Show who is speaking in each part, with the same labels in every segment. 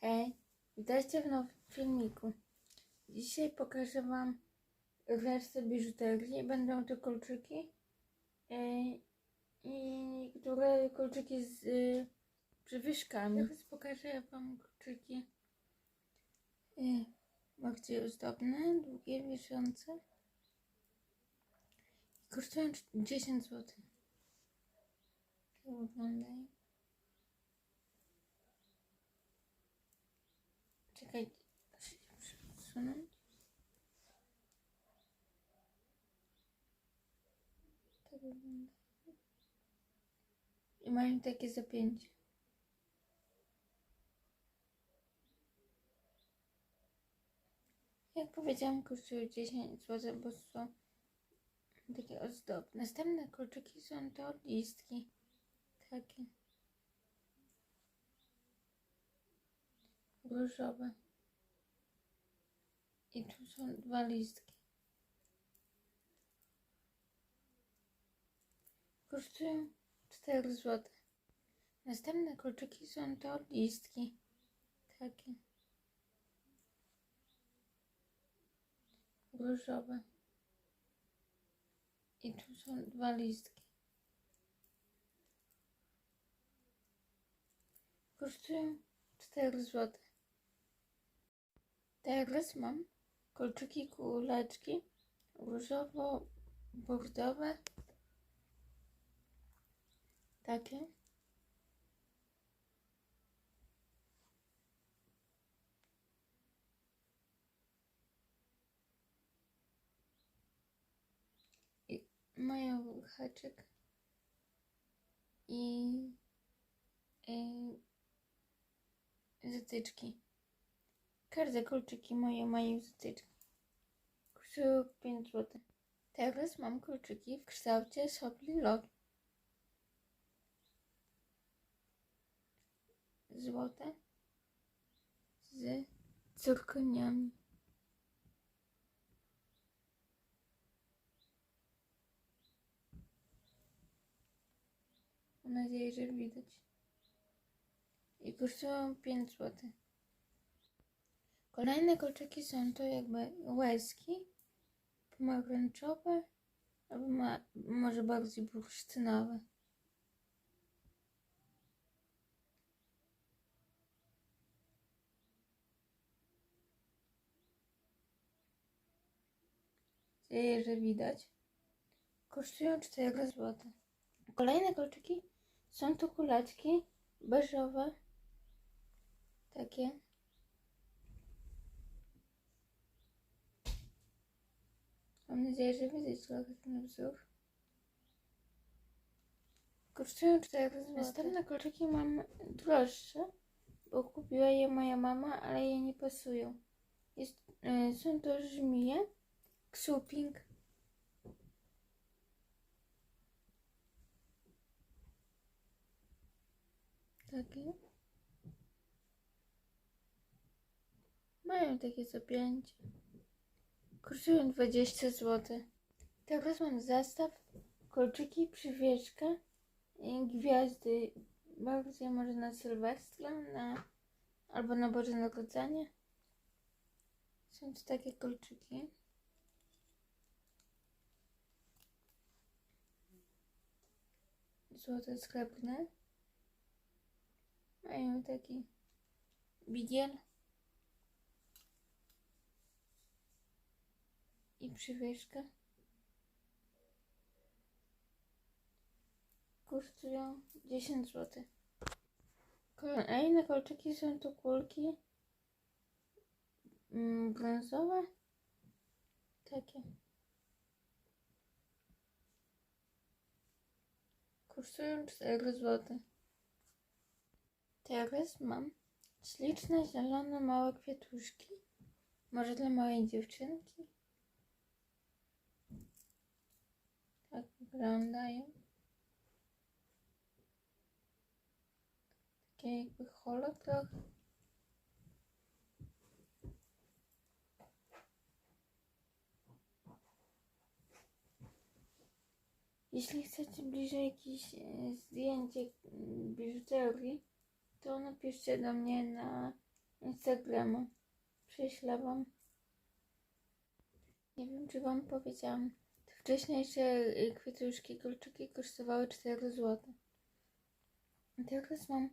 Speaker 1: Hej, witajcie w nowym filmiku. Dzisiaj pokażę Wam resztę biżuterii. Będą to kolczyki yy, i niektóre kolczyki z yy, przywyżkami. Teraz pokażę Wam kolczyki yy, bardziej ozdobne, długie, wiszące. Kosztują 10 zł. Tak wyglądają. Czekaj, się przesunąć. Tak wygląda. I mają takie zapięcie. Jak powiedziałam, kosztują 10 zł, bo są takie ozdobne. Następne kolczyki są to listki. Takie. Różowe. I tu są dwa listki. Kosztują 4 zł. Następne kolczyki są to listki. Takie. Różowe. I tu są dwa listki. Kosztują 4 zł. Teraz mam kolczyki kuleczki różowo-bordowe. Takie. I mają haczyk i, i zatyczki. Każde kolczyki moje mają zatyczki. Kosztują 5 zł. Teraz mam kolczyki w kształcie sopli logi. Złote z cyrkoniami. Mam nadzieję, że widać. I kosztują 5 zł. Kolejne kolczyki są to jakby łezki pomarańczowe albo ma, może bardziej bursztynowe. Nadzieję, że widać. Kosztują 4 zł. Kolejne kolczyki są to kuleczki beżowe. Takie. Mam nadzieję, że trochę ten wzór. Kosztują 4 zł. Następne kolczyki mam droższe, bo kupiła je moja mama, ale je nie pasują. Jest, y, są to żmije, ksuping. Takie. Mają takie zapięcie. Kosztują 20 zł. Teraz mam zestaw, kolczyki, przywieszkę i gwiazdy. Bardziej może na Sylwestra, na, albo na Boże Narodzenie. Są to takie kolczyki. Złote srebrne. Mają taki bigiel. I przywieszkę. Kosztują 10 zł. Kolejne kolczyki są to kulki mm, brązowe. Takie. Kosztują 4 zł. Teraz mam śliczne, zielone, małe kwiatuszki. Może dla małej dziewczynki? Wyglądają. Takie jakby holo trochę. Jeśli chcecie bliżej jakieś e, zdjęcie mm, biżuterii, to napiszcie do mnie na Instagrama. Prześlę wam. Nie wiem, czy wam powiedziałam. Wcześniejsze y, kwiatuszki, kolczyki kosztowały 4 zł. Teraz mam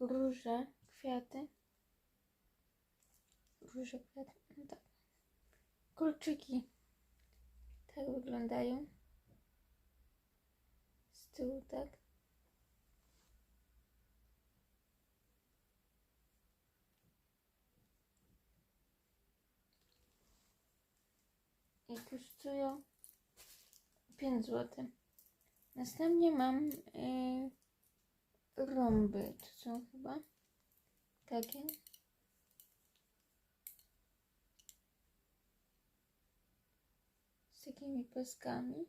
Speaker 1: róże, kwiaty. Róże, kwiaty, no tak. Kolczyki. Tak wyglądają. Z tyłu, tak. I kosztują 5 zł. Następnie mam yy, rąby. To są chyba takie. Z takimi paskami.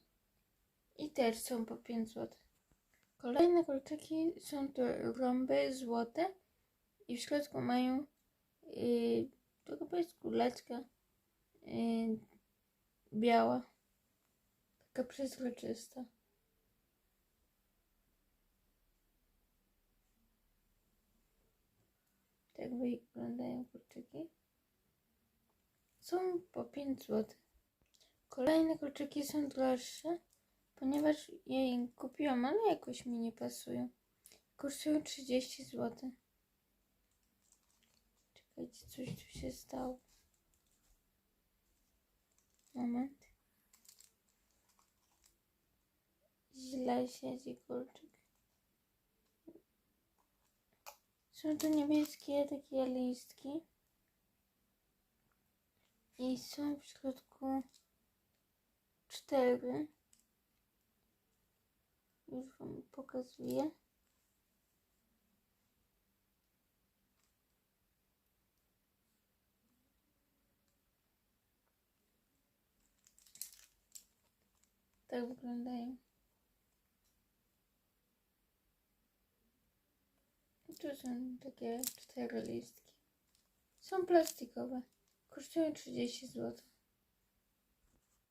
Speaker 1: I też są po 5 zł. Kolejne kolczyki są to rąby złote i w środku mają yy, to chyba jest kuleczka yy, biała. Taka przezroczysta. Tak wyglądają kolczyki. Są po 5 zł. Kolejne kolczyki są droższe, ponieważ ja je kupiłam, ale jakoś mi nie pasują. Kosztują 30 zł. Czekajcie, coś tu się stało. Moment. Źle siedzi kolczyk. Są to niebieskie takie listki. I są w środku cztery. Już wam pokazuję. Tak wyglądają. Tu są takie cztery listki. Są plastikowe. Kosztują 30 zł.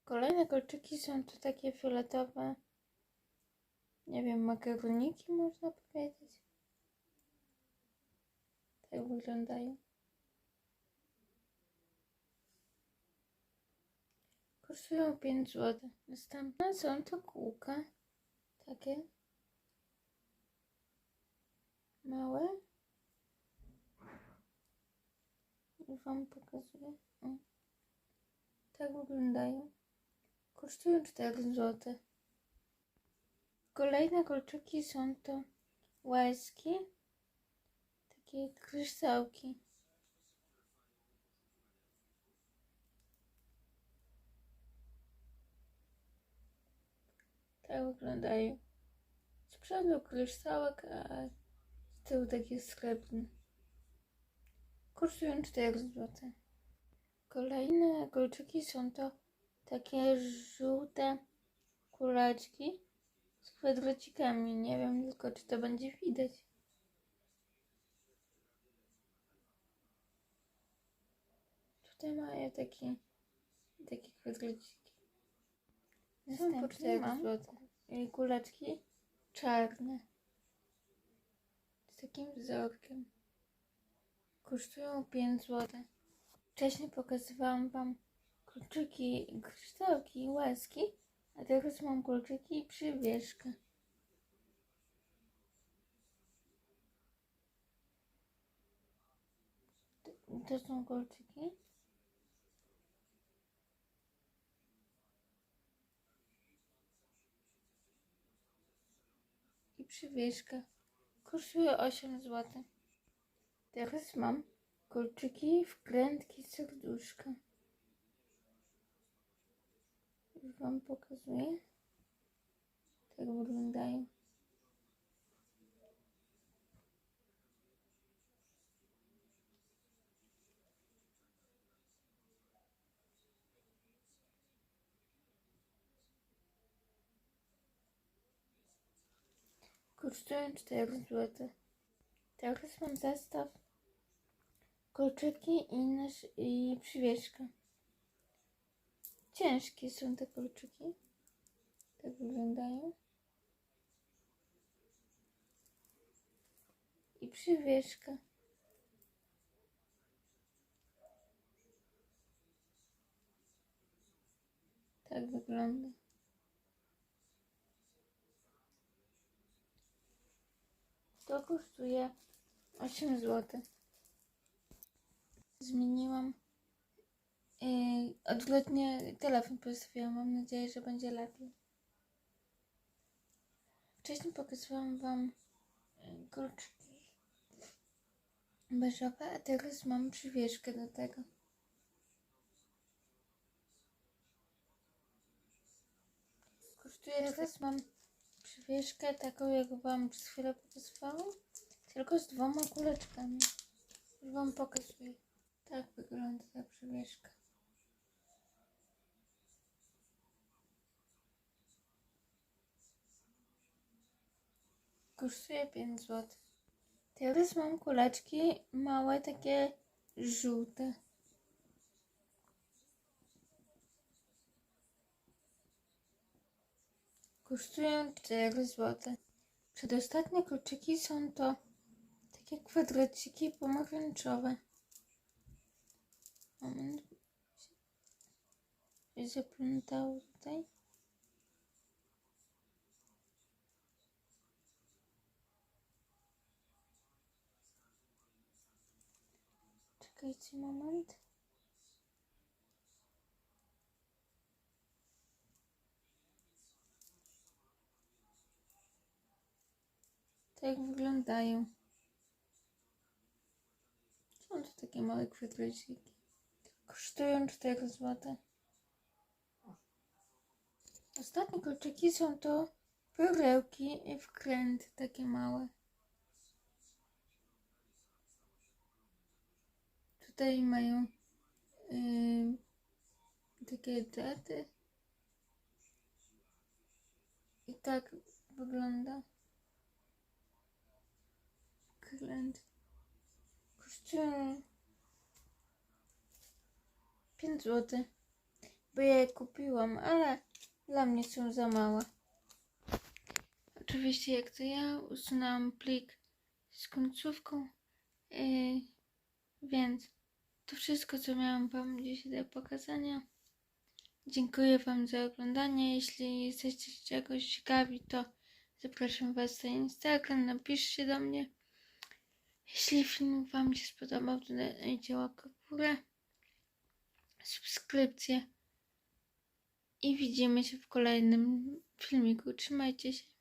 Speaker 1: Kolejne kolczyki są tu takie fioletowe. Nie wiem, makaroniki można powiedzieć. Tak wyglądają. Kosztują 5 zł. Następne są to kółka. Takie małe. Już Wam pokazuję. O. Tak wyglądają. Kosztują 4 zł. Kolejne kolczyki są to łezki. Takie kryształki. Tak wyglądają. Z przodu kryształek, a z tyłu taki srebrny. Kosztują 4 zł. Kolejne kolczyki są to takie żółte kuleczki z kwadracikami. Nie wiem tylko, czy to będzie widać. Tutaj mają takie, takie kwadraciki. Są po 4 zł. I kuleczki czarne. Z takim wzorkiem. Kosztują 5 zł. Wcześniej pokazywałam Wam kolczyki, kryształki łaski, a teraz mam kolczyki i przywieszkę. To są kolczyki. I przywieszka. Kosztuje 8 zł. Teraz mam kolczyki, wkrętki, serduszka. Już Wam pokazuję. Tak wyglądają. kosztują 4 zł. Teraz mam zestaw kolczyki i, nasz, i przywieszkę. Ciężkie są te kolczyki. Tak wyglądają. I przywieszka. Tak wygląda. To kosztuje 8 zł. Zmieniłam. Yy, odwrotnie telefon postawiłam. Mam nadzieję, że będzie lepiej. Wcześniej pokazywałam Wam yy, kolczyki beżowe, a teraz mam przywieszkę do tego. Kosztuje teraz mam przywieszkę taką, jak Wam przez chwilę pokazywałam, tylko z dwoma kuleczkami. Już Wam pokazuję. Tak wygląda ta przywieszka. Kosztuje 5 zł. Teraz mam kuleczki małe, takie żółte. Kosztują 4 zł. Przedostatnie kluczyki są to takie kwadraciki pomarańczowe. Moment. Się zaplątało tutaj. Czekajcie moment. Tak wyglądają. Są to takie małe kwadraciki. Kosztują 4 zł. Ostatnie kolczyki są to perełki i wkręty takie małe. Tutaj mają yy, takie daty. I tak wygląda wkręt. Kosztują 5 zł. Bo ja je kupiłam, ale dla mnie są za małe. Oczywiście jak to ja usunęłam plik z końcówką. Yy, więc to wszystko, co miałam Wam dzisiaj do pokazania. Dziękuję Wam za oglądanie. Jeśli jesteście czegoś ciekawi, to zapraszam Was na Instagram. Napiszcie do mnie. Jeśli film Wam się spodobał, to dajcie łapkę w górę, subskrypcję i widzimy się w kolejnym filmiku. Trzymajcie się.